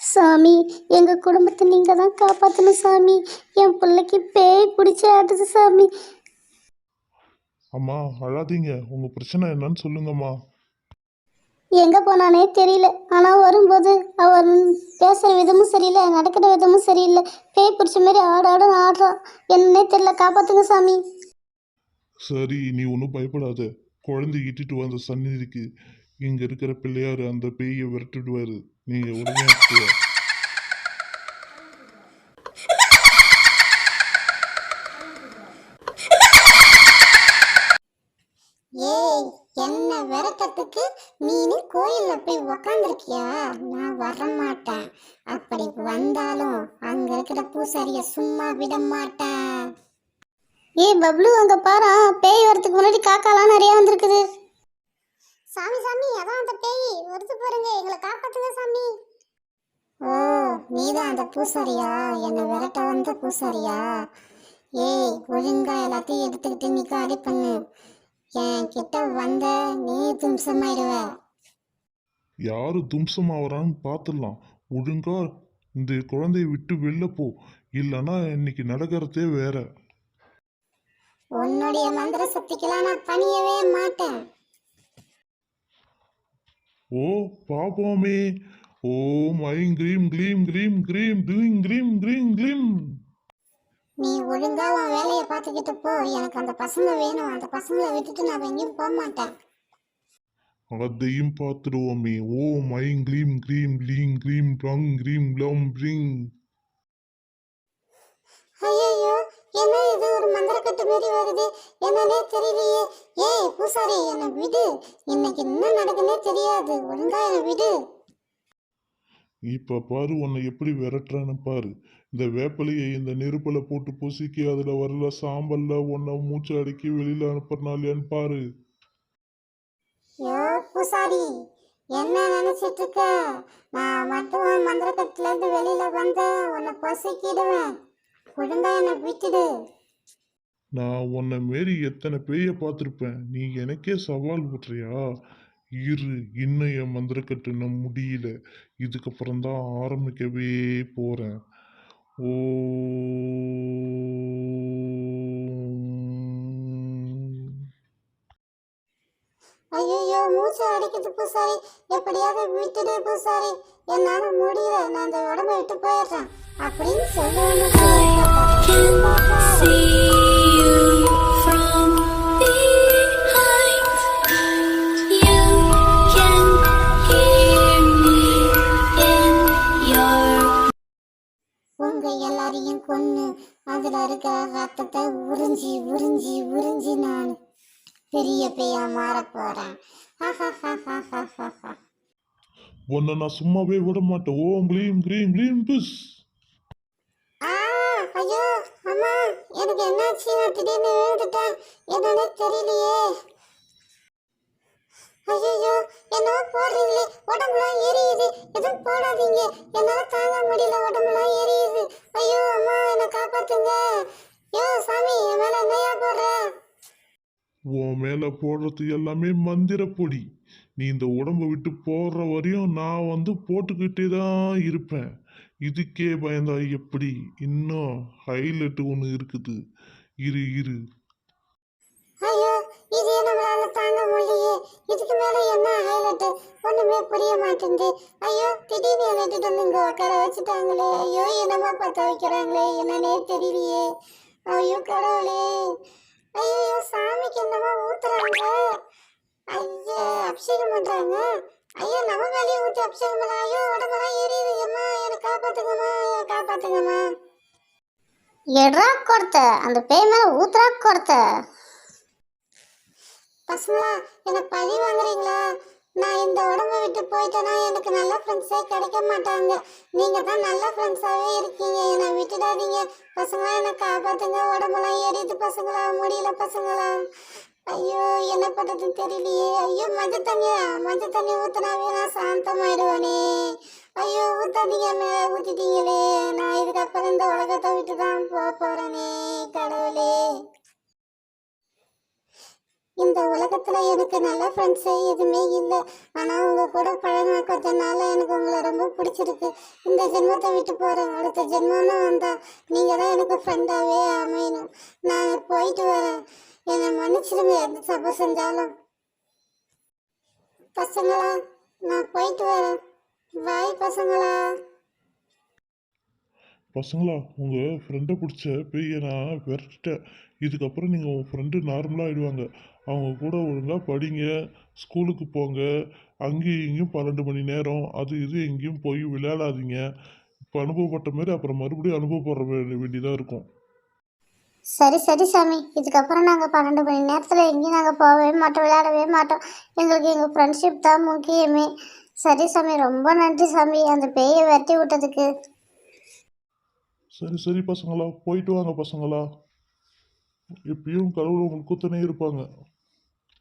சாமி எங்கள் குடும்பத்தை நீங்கள் தான் காப்பாற்றணும் சாமி. என் பிள்ளைக்கு பேய் பிடிச்சி ஆட்டுது சாமி. அம்மா அழாதீங்க. உங்க பிரச்சனை என்னன்னு சொல்லுங்கம்மா. எங்கே போனானே தெரியல. ஆனால் வரும்போது அவர் பேசுகிற விதமும் சரியில்லை நடக்கிற விதமும் சரியில்லை. பேய் பிடிச்ச மாதிரி ஆடு ஆடுன்னு ஆடுறான். என்னன்னே தெரியல. காப்பாற்றுங்க சாமி. சரி நீ ஒன்றும் பயப்படாத. குழந்தை இட்டுட்டு வந்த சந்நிதிக்கு இங்க இருக்கிற பிள்ளையாரு அந்த பேயை விரட்டிடுவாரு. நீங்க உடனே எடுத்துட்டு வா. ஏய் என்ன விரட்டத்துக்கு நீனு கோயில்ல போய் உக்காந்துருக்கியா? நான் வர மாட்டேன் அப்படி வந்தாலும் அங்க இருக்கிற பூசாரிய சும்மா விட மாட்டேன் ஏய் பப்ளு அங்கே பாரா. பேய் வரதுக்கு முன்னாடி காக்காலாம் நிறைய வந்திருக்குது. சாமி சாமி அதான் அந்த பேய். வருது பாருங்க எங்களை காப்பாத்துங்க சாமி. ஓ நீதான் அந்த பூசாரியா? என்னை விரட்ட வந்த பூசாரியா? ஏய் ஒழுங்கா எல்லாத்தையும் எடுத்துக்கிட்டு நீ காலி பண்ணு. என் கிட்ட வந்த நீ தும்சமாயிடுவ யாரு தும்சமாகறான்னு பார்த்துடலாம் ஒழுங்கா இந்த குழந்தைய விட்டு வெளில போ. இல்லைன்னா இன்னைக்கு நடக்கிறதே வேற. உன்னுடைய மந்திர சக்திக்கெல்லாம் நான் பணியவே மாட்டேன். ஓ பாப்போமே. ஓம் ஐம் க்ரீம் க்ளீம் க்ரீம் க்ரீம் க்ளீம் க்ரீம் க்ரீம் க்ளீம் நீ ஒழுங்கா உன் வேலையை பார்த்துக்கிட்டு போ. எனக்கு அந்த பசங்க வேணும். அந்த பசங்களை விட்டுட்டு நான் எங்கேயும் போக மாட்டேன். அதையும் பார்த்துடுவோமே. ஓம் ஐம் க்ளீம் க்ரீம் க்ளீம் க்ரீம் ப்ளங் க்ரீம் ப்ளம் ப்ரிங் ஐயோ என்ன இது? மந்திரக்கட்டு மாரி வருது. என்னன்னே தெரியலையே. ஏய் பூசாரி என்னை விடு. இன்னைக்கு என்ன நடக்குன்னே தெரியாது. ஒழுங்கா என்னை விடு. இப்போ பாரு உன்னை எப்படி விரட்டுறான்னு பாரு. இந்த வேப்பலையை இந்த நெருப்பில் போட்டு பொசுக்கி அதில் வரல சாம்பல்ல உன்னை மூச்சு அடக்கி வெளியில் அனுப்புறனாலையான்னு பாரு. யோ பூசாரி என்ன நினைச்சிட்டு இருக்க நான் மட்டும் உன் மந்திரக்கட்டுல இருந்து வெளியில வந்த உன்னை பொசுக்கிடுவேன். ஒழுங்கா என்னை விட்டுடு. நான் உன்னை மாரி எத்தனை பேய பார்த்துருப்பேன். நீ எனக்கே சவால் விட்றியா இரு இன்னும் என் மந்திரக்கட்டு நான் முடியல. இதுக்கப்புறம் தான் ஆரம்பிக்கவே போகிறேன் ஓ ஐயோ மூச்சு அடிக்குது பூசாரி. எப்படியாவது விட்டுடு பூசாரி. என்னால முடியல. நான் இந்த உடம்ப விட்டு போயிடுறேன். அப்படின்னு see அதுல இருக்க ரத்தத்தை உறிஞ்சி உறிஞ்சி உறிஞ்சி நான் பெரிய பேயா மாற போறேன். உன்னை நான் சும்மாவே விட மாட்டேன் ஓம் க்ரீம் க்ளீம் புஷ். ஆ, ஐயோ அம்மா எனக்கு என்னாச்சு? நான் திடீர்னு விழுந்துட்டேன் என்னன்னே தெரியலையே. ஐயோ என்னவோ போடுறீங்களே உடம்புலாம் எரியுது. எதுவும் போடாதீங்க. என்னால தாங்க முடியல உடம்புலாம் எரியுது. ஐயோ அம்மா என்னை காப்பாத்துங்க. ஐயோ சாமி என் மேல என்னையா போடுற? உன் மேல போடுறது எல்லாமே மந்திர பொடி நீ இந்த உடம்ப விட்டு போடுற வரையும் நான் வந்து போட்டுக்கிட்டே தான் இருப்பேன். இதுக்கே பயந்தா எப்படி? இன்னும் ஹைலைட் ஒன்று இருக்குது. இரு இரு. இதுக்கு என்ன ஹைலைட்டு ஒன்றுமே புரிய மாட்டேங்குது. ஐயோ திடீர்னு எழுதிட்டு இட்டுட்டு வந்து உட்கார வச்சுட்டாங்களே. ஐயோ என்னமா பார்த்து வைக்கிறாங்களே? என்னன்னே தெரியலையே. ஐயோ கடவுளே. ஐயோ சாமிக்கு என்னமா ஊத்துறாங்க? ஐயா அபிஷேகம் பண்ணுறாங்க ஐயோ நம்ம மேலேயே ஊற்றி அபிஷேகம் பண்ண ஐயோ உடம்பெல்லாம் எரியுது. அம்மா என்னை காப்பாத்துங்கம்மா என்னை காப்பாத்துங்கம்மா. எட்ரா கொடுத்த. அந்த பேய் மேலே ஊத்துறா கொடுத்த. பசங்களா என்னை பழி வாங்குறீங்களா? நான் இந்த உடம்ப விட்டு போயிட்டேன்னா எனக்கு நல்ல ஃப்ரெண்ட்ஸே கிடைக்க மாட்டாங்க. நீங்க தான் நல்ல ஃப்ரெண்ட்ஸாவே இருக்கீங்க. என்னை விட்டுடாதீங்க. பசங்களா என்னை காப்பாத்துங்க. உடம்பெல்லாம் ஏறிது பசங்களா முடியல பசங்களா. ஐயோ என்ன பண்ணுறதுன்னு தெரியலையே. ஐயோ மஞ்சள் தண்ணியா? மஞ்சள் தண்ணி ஊத்துனாவே நான் சாந்தமாயிடுவானே. ஐயோ ஊத்தாதீங்க மேல ஊத்திட்டீங்களே. நான் இதுக்கப்புறம் இந்த உலகத்தை விட்டு தான் போக போறேனே கடவுளே. இந்த உலகத்துல எனக்கு நல்ல ஃப்ரெண்ட்ஸே எதுவுமே இல்லை. ஆனா உங்க கூட பழகின கொஞ்ச எனக்கு உங்களை ரொம்ப பிடிச்சிருக்கு. இந்த ஜென்மத்தை விட்டு போறேன் அடுத்த ஜென்மம்னு வந்தா நீங்க தான் எனக்கு ஃப்ரெண்டாவே அமையணும். நான் போயிட்டு வரேன். என்னை மன்னிச்சிடுங்க எந்த தப்பு செஞ்சாலும். பசங்களா நான் போயிட்டு வரேன். பாய் பசங்களா. பசங்களா உங்கள் ஃப்ரெண்டை பிடிச்ச பேயை நான் விரட்டிட்டேன். இதுக்கப்புறம் நீங்கள் உங்கள் ஃப்ரெண்டு நார்மலாக ஆயிடுவாங்க. அவங்க கூட ஒழுங்காக படிங்க ஸ்கூலுக்கு போங்க அங்கேயும் இங்கேயும் பன்னெண்டு மணி நேரம் அது இது எங்கேயும் போய் விளையாடாதீங்க. இப்போ அனுபவப்பட்ட மாதிரி அப்புறம் மறுபடியும் அனுபவப்படுற வேண்டியதாக இருக்கும். சரி சரி சாமி. இதுக்கப்புறம் நாங்கள் பன்னெண்டு மணி நேரத்தில் எங்கேயும் நாங்கள் போகவே மாட்டோம் விளையாடவே மாட்டோம். எங்களுக்கு எங்கள் ஃப்ரெண்ட்ஷிப் தான் முக்கியமே. சரி சாமி ரொம்ப நன்றி சாமி. அந்த பேயை வெட்டி விட்டதுக்கு. சரி சரி பசங்களா. போயிட்டு வாங்க பசங்களா. எப்பயும் கடவுள் உங்களுக்கு இருப்பாங்க.